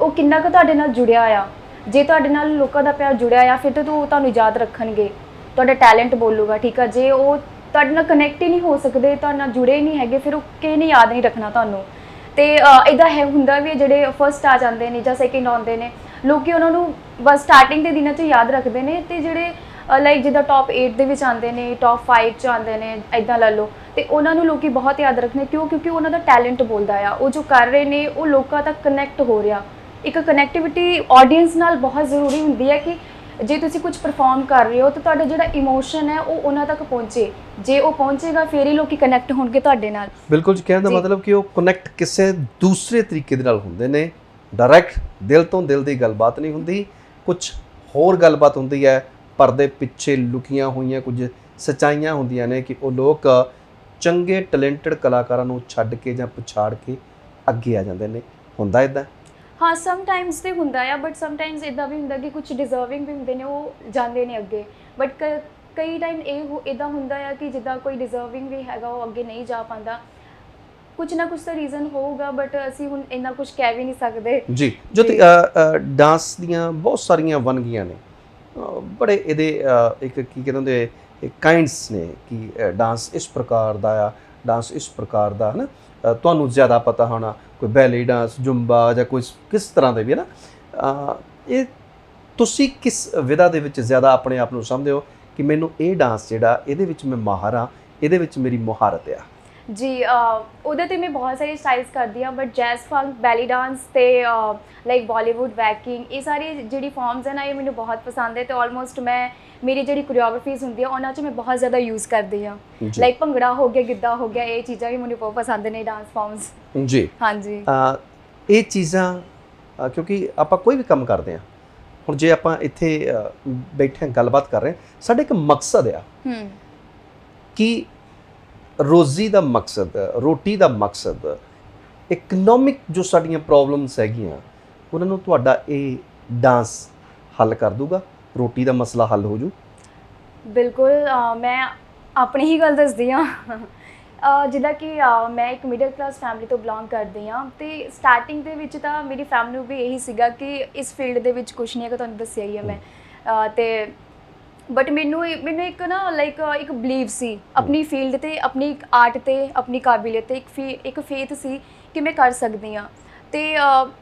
ਉਹ ਕਿੰਨਾ ਕੁ ਤੁਹਾਡੇ ਨਾਲ ਜੁੜਿਆ ਆ। ਜੇ ਤੁਹਾਡੇ ਨਾਲ ਲੋਕਾਂ ਦਾ ਪਿਆਰ ਜੁੜਿਆ ਆ, ਫਿਰ ਤਾਂ ਉਹ ਤੁਹਾਨੂੰ ਯਾਦ ਰੱਖਣਗੇ। ਤੁਹਾਡਾ ਟੈਲੈਂਟ ਬੋਲੂਗਾ, ਠੀਕ ਆ? ਜੇ ਉਹ ਤੁਹਾਡੇ ਨਾਲ ਕਨੈਕਟ ਹੀ ਨਹੀਂ ਹੋ ਸਕਦੇ, ਤੁਹਾਡੇ ਨਾਲ ਜੁੜੇ ਹੀ ਨਹੀਂ ਹੈਗੇ, ਫਿਰ ਉਹ ਕਿ ਨਹੀਂ ਯਾਦ ਨਹੀਂ ਰੱਖਣਾ ਤੁਹਾਨੂੰ। ਤੇ ਇਦਾਂ ਹੈ ਹੁੰਦਾ ਵੀ ਹੈ ਜਿਹੜੇ ਫਰਸਟ ਆ ਜਾਂਦੇ ਨੇ ਜਾਂ ਸੈਕਿੰਡ ਆਉਂਦੇ ਨੇ, ਲੋਕੀ ਉਹਨਾਂ ਨੂੰ ਬਸ ਸਟਾਰਟਿੰਗ ਦੇ ਦਿਨਾਂ 'ਚ ਯਾਦ ਰੱਖਦੇ ਨੇ ਤੇ ਜਿਹੜੇ ਲਾਈਕ ਜਿੱਦਾਂ ਟੌਪ 8 ਦੇ ਵਿੱਚ ਆਉਂਦੇ ਨੇ ਟੌਪ 5 ਚ ਆਉਂਦੇ ਨੇ ਇਦਾਂ ਲੈ ਲਓ। ਤੇ ਉਹਨਾਂ ਨੂੰ ਲੋਕੀ ਬਹੁਤ ਯਾਦ ਰੱਖਦੇ ਕਿਉਂ? ਕਿਉਂਕਿ ਉਹਨਾਂ ਦਾ ਟੈਲੈਂਟ ਬੋਲਦਾ ਆ। ਉਹ ਜੋ ਕਰ ਰਹੇ ਨੇ ਉਹ ਲੋਕਾਂ ਤੱਕ ਕਨੈਕਟ ਹੋ ਰਿਹਾ। ਇੱਕ ਕਨੈਕਟੀਵਿਟੀ ਆਡੀਅנס ਨਾਲ ਬਹੁਤ ਜ਼ਰੂਰੀ ਹੁੰਦੀ ਹੈ ਕਿ ਜੇ ਤੁਸੀਂ ਕੁਝ ਪਰਫਾਰਮ ਕਰ ਰਹੇ ਹੋ ਤਾਂ ਤੁਹਾਡਾ ਜਿਹੜਾ ਇਮੋਸ਼ਨ ਹੈ ਉਹ ਉਹਨਾਂ ਤੱਕ ਪਹੁੰਚੇ। ਜੇ ਉਹ ਪਹੁੰਚੇਗਾ ਫੇਰ ਹੀ ਲੋਕੀ ਕਨੈਕਟ ਹੋਣਗੇ ਤੁਹਾਡੇ ਨਾਲ। ਬਿਲਕੁਲ ਜੀ ਕਹਿਣ ਦਾ। ਮਤਲਬ ਕਿ ਉਹ ਕਨੈਕਟ ਕਿਸੇ ਦੂਸਰੇ ਤਰੀਕੇ ਦੇ ਨਾਲ ਹੁੰਦੇ ਨੇ। ਡਾਇਰੈਕਟ ਦਿਲ ਤੋਂ ਦਿਲ ਦੀ ਗੱਲਬਾਤ ਨਹੀਂ ਹੁੰਦੀ। ਕੁਝ ਹੋਰ ਗੱਲਬਾਤ ਹੁੰਦੀ ਹੈ ਪਰਦੇ ਪਿੱਛੇ ਲੁਕੀਆਂ ਹੋਈਆਂ ਕੁਝ ਸਚਾਈਆਂ ਹੁੰਦੀਆਂ ਨੇ ਕਿ ਉਹ ਲੋਕ ਚੰਗੇ ਟੈਲੈਂਟਡ ਕਲਾਕਾਰਾਂ ਨੂੰ ਛੱਡ ਕੇ ਜਾਂ ਪਛਾੜ ਕੇ ਅੱਗੇ ਆ ਜਾਂਦੇ ਨੇ। ਹੁੰਦਾ ਇਦਾਂ ਹਾਂ ਸਮ ਟਾਈਮਸ ਤੇ ਹੁੰਦਾ ਆ ਬਟ ਸਮ ਟਾਈਮਸ ਇਦਾਂ ਵੀ ਹੁੰਦਾ ਕਿ ਕੁਝ ਡਿਜ਼ਰਵਿੰਗ ਵੀ ਹੁੰਦੇ ਨੇ ਉਹ ਜਾਂਦੇ ਨੇ ਅੱਗੇ। ਬਟ ਕਈ ਟਾਈਮ ਇਹ ਇਦਾਂ ਹੁੰਦਾ ਆ ਕਿ ਜਿੱਦਾਂ ਕੋਈ ਡਿਜ਼ਰਵਿੰਗ ਵੀ ਹੈਗਾ ਉਹ ਅੱਗੇ ਨਹੀਂ ਜਾ ਪਾਉਂਦਾ। ਕੁਝ ਨਾ ਕੁਝ ਤਾਂ ਰੀਜ਼ਨ ਹੋਊਗਾ ਬਟ ਅਸੀਂ ਹੁਣ ਇੰਨਾ ਕੁਝ ਕਹਿ ਵੀ ਨਹੀਂ ਸਕਦੇ। ਜੀ ਜੀ। ਡਾਂਸ ਦੀਆਂ ਬਹੁਤ ਸਾਰੀਆਂ ਵੰਨਗੀਆਂ ਨੇ। ਬੜੇ ਇਹਦੇ ਇੱਕ ਕੀ ਕਹਿੰਦੇ ਹੁੰਦੇ ਕਾਈਂਡਸ ਨੇ ਕਿ ਡਾਂਸ ਇਸ ਪ੍ਰਕਾਰ ਦਾ ਆ ਡਾਂਸ ਇਸ ਪ੍ਰਕਾਰ ਦਾ ਹਨਾ? ਅ, ਤੁਹਾਨੂੰ ਜ਼ਿਆਦਾ ਪਤਾ ਹੋਣਾ ਕੋਈ ਬੈਲੀ ਡਾਂਸ ਜੁੰਬਾ ਜਾਂ ਕੋਈ ਕਿਸ ਤਰ੍ਹਾਂ ਦੇ ਵੀ ਹੈ ਨਾ ਇਹ ਤੁਸੀਂ ਕਿਸ ਵਿਧਾ ਦੇ ਵਿੱਚ ਜ਼ਿਆਦਾ ਆਪਣੇ ਆਪ ਨੂੰ ਸਮਝਦੇ ਹੋ ਕਿ ਮੈਨੂੰ ਇਹ ਡਾਂਸ ਜਿਹੜਾ ਇਹਦੇ ਵਿੱਚ ਮੈਂ ਮਾਹਰ ਹਾਂ ਇਹਦੇ ਵਿੱਚ ਮੇਰੀ ਮੁਹਾਰਤ ਆ? ਜੀ ਉਹਦੇ ਤੇ ਮੈਂ ਬਹੁਤ ਸਾਰੀ ਸਟਾਈਲਸ ਕਰਦੀ ਹਾਂ ਬਟ ਜੈਜ਼ ਫੰਕ ਬੈਲੀ ਡਾਂਸ ਤੇ ਲਾਈਕ ਬਾਲੀਵੁੱਡ ਵੈਕਿੰਗ ਇਹ ਸਾਰੀ ਜਿਹੜੀ ਫਾਰਮਸ ਹਨ ਇਹ ਮੈਨੂੰ ਬਹੁਤ ਪਸੰਦ ਹੈ ਤੇ ਆਲਮੋਸਟ ਮੈਂ ਮੇਰੀ ਜਿਹੜੀ ਕੋਰੀਓਗ੍ਰਾਫੀਜ਼ ਹੁੰਦੀ ਆ ਉਹਨਾਂ 'ਚ ਮੈਂ ਬਹੁਤ ਜ਼ਿਆਦਾ ਯੂਜ਼ ਕਰਦੀ ਹਾਂ। ਲਾਈਕ ਭੰਗੜਾ ਹੋ ਗਿਆ ਗਿੱਧਾ ਹੋ ਗਿਆ ਇਹ ਚੀਜ਼ਾਂ ਵੀ ਮੈਨੂੰ ਬਹੁਤ ਪਸੰਦ ਨੇ ਡਾਂਸ ਫਾਰਮਸ ਜੀ। ਹਾਂਜੀ। ਇਹ ਚੀਜ਼ਾਂ ਕਿਉਂਕਿ ਆਪਾਂ ਕੋਈ ਵੀ ਕੰਮ ਕਰਦੇ ਹਾਂ ਹੁਣ ਜੇ ਆਪਾਂ ਇੱਥੇ ਬੈਠੇ ਗੱਲਬਾਤ ਕਰ ਰਹੇ ਹਾਂ ਸਾਡਾ ਇੱਕ ਮਕਸਦ ਆ ਹੂੰ। ਕਿ ਰੋਜ਼ੀ ਦਾ ਮਕਸਦ, ਰੋਟੀ ਦਾ ਮਕਸਦ ਇਕਨੋਮਿਕ ਜੋ ਸਾਡੀਆਂ ਪ੍ਰੋਬਲਮਸ ਹੈਗੀਆਂ, ਉਹਨਾਂ ਨੂੰ ਤੁਹਾਡਾ ਇਹ ਡਾਂਸ ਹੱਲ ਕਰ ਦੂਗਾ ਰੋਟੀ ਦਾ ਮਸਲਾ ਹੱਲ ਹੋ ਜੂ। ਬਿਲਕੁਲ, ਅਹ ਮੈਂ ਆਪਣੀ ਹੀ ਗੱਲ ਦੱਸਦੀ ਹਾਂ। ਜਿੱਦਾਂ ਕਿ, ਅਹ ਮੈਂ ਇੱਕ ਮਿਡਲ ਕਲਾਸ ਫੈਮਿਲੀ ਤੋਂ ਬਿਲੋਂਗ ਕਰਦੀ ਹਾਂ ਤੇ ਸਟਾਰਟਿੰਗ ਦੇ ਵਿੱਚ ਤਾਂ ਮੇਰੀ ਫੈਮਿਲੀ ਨੂੰ ਵੀ ਇਹੀ ਸੀਗਾ ਕਿ ਇਸ ਫੀਲਡ ਦੇ ਵਿੱਚ ਕੁਝ ਨਹੀਂ ਹੈਗਾ, ਤੁਹਾਨੂੰ ਦੱਸਿਆ ਹੀ ਹੈ ਮੈਂ। ਅਹ ਤੇ ਬਟ ਮੈਨੂੰ ਇਹ- ਮੈਨੂੰ ਇੱਕ ਨਾ ਲਾਈਕ ਇੱਕ ਬਲੀਵ ਸੀ ਆਪਣੀ ਫੀਲਡ ਤੇ ਆਪਣੀ ਆਰਟ ਤੇ ਆਪਣੀ ਕਾਬਲੀਅਤ ਤੇ ਇੱਕ ਫੀ ਇੱਕ ਫੇਥ ਸੀ ਕਿ ਮੈਂ ਕਰ ਸਕਦੀ ਹਾਂ। ਤੇ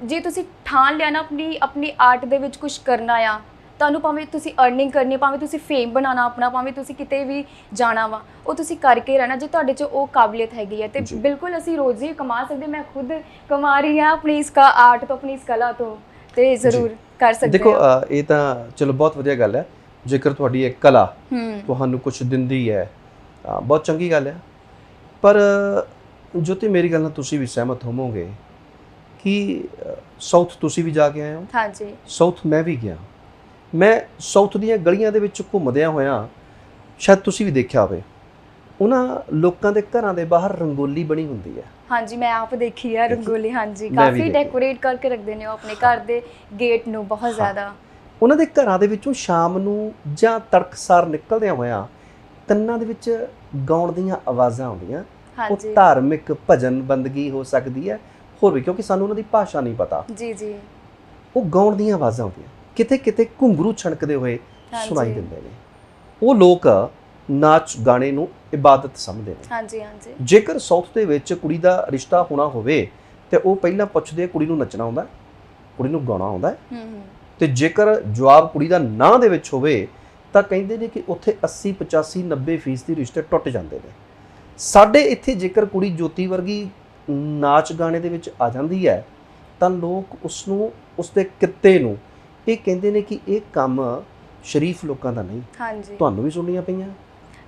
ਜੇ ਤੁਸੀਂ ਠਾਣ ਲਿਆ ਨਾ ਆਪਣੀ ਆਪਣੀ ਆਰਟ ਦੇ ਵਿੱਚ ਕੁਝ ਕਰਨਾ ਆ ਤੁਹਾਨੂੰ ਭਾਵੇਂ ਤੁਸੀਂ ਅਰਨਿੰਗ ਕਰਨੀ ਹੈ, ਭਾਵੇਂ ਤੁਸੀਂ ਫੇਮ ਬਣਾਉਣਾ ਆਪਣਾ ਭਾਵੇਂ ਤੁਸੀਂ ਕਿਤੇ ਵੀ ਜਾਣਾ ਵਾ ਉਹ ਤੁਸੀਂ ਕਰਕੇ ਰਹਿਣਾ ਜੇ ਤੁਹਾਡੇ 'ਚ ਉਹ ਕਾਬਲੀਅਤ ਹੈਗੀ ਹੈ ਤੇ ਜੀ। ਬਿਲਕੁਲ ਅਸੀਂ ਰੋਜ਼ੀ ਕਮਾ ਸਕਦੇ ਮੈਂ ਖੁਦ ਕਮਾ ਰਹੀ ਹਾਂ ਆਪਣੀ ਇਸ ਕਾ ਆਰਟ ਤੋਂ ਆਪਣੀ ਇਸ ਕਲਾ ਤੋਂ। ਤੇ ਜ਼ਰੂਰ ਕਰ ਸਕਦੇ ਦੇਖੋ ਹਾਂ। ਅ, ਇਹ ਤਾਂ ਚਲੋ ਬਹੁਤ ਵਧੀਆ ਗੱਲ ਹੈ। ਜੇਕਰ ਤੁਹਾਡੀ ਇੱਕ ਕਲਾ ਤੁਹਾਨੂੰ ਕੁਝ ਦਿੰਦੀ ਹੈ ਤਾਂ ਬਹੁਤ ਚੰਗੀ ਗੱਲ ਹੈ। ਪਰ ਜੋਤੀ ਮੇਰੀ ਗੱਲ ਨਾਲ ਤੁਸੀਂ ਵੀ ਸਹਿਮਤ ਹੋਵੋਗੇ ਕਿ ਸਾਊਥ ਤੁਸੀਂ ਵੀ ਜਾ ਕੇ ਆਏ ਹੋ। ਹਾਂਜੀ। ਸਾਊਥ ਮੈਂ ਵੀ ਗਿਆ। ਮੈਂ ਸਾਊਥ ਦੀਆਂ ਗਲੀਆਂ ਦੇ ਵਿੱਚ ਘੁੰਮਦਿਆਂ ਹੋਇਆਂ ਸ਼ਾਇਦ ਤੁਸੀਂ ਵੀ ਦੇਖਿਆ ਹੋਵੇ ਉਹਨਾਂ ਲੋਕਾਂ ਦੇ ਘਰਾਂ ਦੇ ਬਾਹਰ ਰੰਗੋਲੀ ਬਣੀ ਹੁੰਦੀ ਹੈ। ਹਾਂਜੀ ਮੈਂ ਆਪ ਦੇਖੀ ਹੈ? ਰੰਗੋਲੀ ਹਾਂਜੀ। ਕਾਫੀ। ਡੈਕੋਰੇਟ ਕਰਕੇ ਰੱਖਦੇ ਨੇ ਉਹ ਆਪਣੇ ਘਰ ਦੇ ਗੇਟ ਨੂੰ ਬਹੁਤ ਜ਼ਿਆਦਾ। ਉਹਨਾਂ ਦੇ ਘਰਾਂ ਦੇ ਵਿੱਚੋਂ ਸ਼ਾਮ ਨੂੰ ਜਾਂ ਤੜਕਸਾਰ ਨਿਕਲਦਿਆਂ ਹੋਇਆਂ ਕੰਨਾਂ ਦੇ ਵਿੱਚ ਗਾਉਣ ਦੀਆਂ ਆਵਾਜ਼ਾਂ ਆਉਂਦੀਆਂ। ਉਹ ਧਾਰਮਿਕ ਭਜਨ ਬੰਦਗੀ ਹੋ ਸਕਦੀ ਹੈ ਹੋਰ ਵੀ ਕਿਉਂਕਿ ਸਾਨੂੰ ਉਹਨਾਂ ਦੀ ਭਾਸ਼ਾ ਨਹੀਂ ਪਤਾ। ਜੀ ਜੀ। ਉਹ ਗਾਉਣ ਦੀਆਂ ਆਵਾਜ਼ਾਂ ਆਉਂਦੀਆਂ। ਕਿਤੇ ਕਿਤੇ ਘੁੰਗਰੂ ਛਣਕਦੇ ਹੋਏ। ਸੁਣਾਈ ਦਿੰਦੇ ਨੇ। ਉਹ ਲੋਕ ਨਾਚ ਗਾਣੇ ਨੂੰ ਇਬਾਦਤ ਸਮਝਦੇ ਨੇ। ਹਾਂਜੀ ਹਾਂਜੀ। ਜੇਕਰ ਸਾਊਥ ਦੇ ਵਿੱਚ ਕੁੜੀ ਦਾ ਰਿਸ਼ਤਾ ਹੋਣਾ ਹੋਵੇ ਤੇ ਉਹ ਪਹਿਲਾਂ ਪੁੱਛਦੇ ਕੁੜੀ ਨੂੰ ਨੱਚਣਾ ਆਉਂਦਾ? ਕੁੜੀ ਨੂੰ ਗਾਉਣਾ ਆਉਂਦਾ? ਹੂੰ ਹੂੰ। ਤੇ ਜੇਕਰ ਜਵਾਬ ਕੁੜੀ ਦਾ ਨਾਂ ਦੇ ਵਿੱਚ ਹੋਵੇ ਤਾਂ ਕਹਿੰਦੇ ਨੇ ਕਿ ਉੱਥੇ 80 85 90% ਫੀਸਦੀ ਰਿਸ਼ਤੇ ਟੁੱਟ ਜਾਂਦੇ ਨੇ। ਸਾਡੇ ਇੱਥੇ ਜੇਕਰ ਕੁੜੀ ਜੋਤੀ ਵਰਗੀ ਨਾਚ ਗਾਣੇ ਦੇ ਵਿੱਚ ਆ ਜਾਂਦੀ ਹੈ ਤਾਂ ਲੋਕ ਉਸ ਨੂੰ ਉਸ ਦੇ ਕਿੱਤੇ ਨੂੰ ਇਹ ਕਹਿੰਦੇ ਨੇ ਕਿ ਇਹ ਕੰਮ ਸ਼ਰੀਫ ਲੋਕਾਂ ਦਾ ਨਹੀਂ। ਹਾਂਜੀ। ਤੁਹਾਨੂੰ ਵੀ ਸੁਣਨੀਆਂ ਪਈਆਂ?